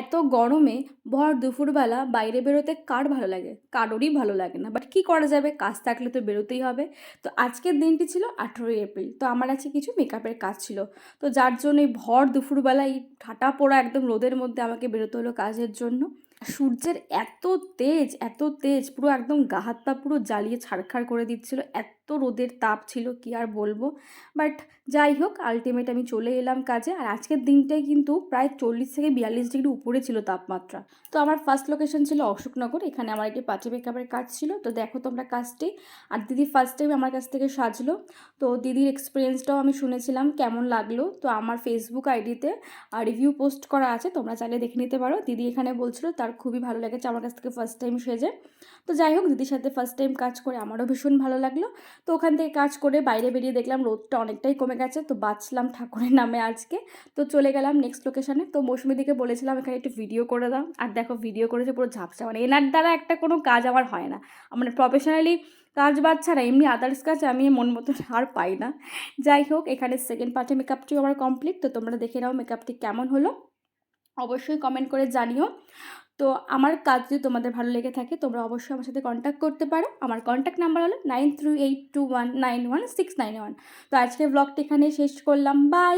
এত গরমে ভর দুপুরবেলা বাইরে বেরোতে কার ভালো লাগে? কারোরই ভালো লাগে না। বাট কী করা যাবে? কাজ থাকলে তো বেরোতেই হবে। তো আজকের দিনটি ছিল আঠেরোই এপ্রিল। তো আমার আছে কিছু মেকআপের কাজ ছিল। তো যার জন্য এই ভর দুপুরবেলা এই ঠাটা পোড়া একদম রোদের মধ্যে আমাকে বেরোতে হলো কাজের জন্য। সূর্যের এত তেজ এত তেজ, পুরো একদম গা হাত পা পুরো জ্বালিয়ে ছাড়খাড় করে দিচ্ছিল। এত রোদের তাপ ছিল, কি আর বলব? বাট যাই হোক আলটিমেট আমি চলে এলাম কাজে। আর আজকের দিনটাই কিন্তু প্রায় চল্লিশ থেকে বিয়াল্লিশ ডিগ্রি উপরে ছিল তাপমাত্রা। তো আমার ফার্স্ট লোকেশন ছিল অশোকনগর, এখানে আমার একটি পার্টি মেকআপের কাজ ছিল। তো দেখো তোমরা কাজটি। আর দিদি ফার্স্ট টাইম আমার কাছ থেকে সাজলো। তো দিদির এক্সপিরিয়েন্সটাও আমি শুনেছিলাম, কেমন লাগল? তো আমার ফেসবুক আইডিতে রিভিউ পোস্ট করা আছে, তোমরা চাইলে দেখে নিতে পারো। দিদি এখানে বলছিল, তার খুবই ভালো লেগেছে, আমার কাছ থেকে ফার্স্ট টাইম সেজে। তো যাই হোক, দিদির সাথে ফার্স্ট টাইম কাজ করে আমারও ভীষণ ভালো লাগল। তো ওখান থেকে কাজ করে বাইরে বেরিয়ে দেখলাম রোদটা অনেকটাই কমে গেছে, তো বাঁচলাম ঠাকুরের নামে আজকে। তো চলে গেলাম নেক্সট লোকেশানে তো মৌসুমি দিকে বলেছিলাম, এখানে একটু ভিডিও করে দাও। আর দেখো ভিডিও করেছে পুরো ঝাপসা। মানে এনার দ্বারা একটা কোনো কাজ আমার হয় না। মানে প্রফেশনালি কাজ বাদ ছাড়া এমনি আদার্স কাজ আমি মন মতো আর পাই না। যাই হোক, এখানে সেকেন্ড পার্টে মেকআপটিও আমার কমপ্লিট তো তোমরা দেখে নাও মেকআপটি কেমন হলো। অবশ্যই কমেন্ট করে জানিও। তো আমার কাজ যদি তোমাদের ভালো লেগে থাকে, তোমরা অবশ্যই আমার সাথে কন্ট্যাক্ট করতে পারো। আমার কন্ট্যাক্ট নাম্বার হলো nine three eight two one nine one six nine one তো আজকে ব্লগটি এখানে শেষ করলাম। বাই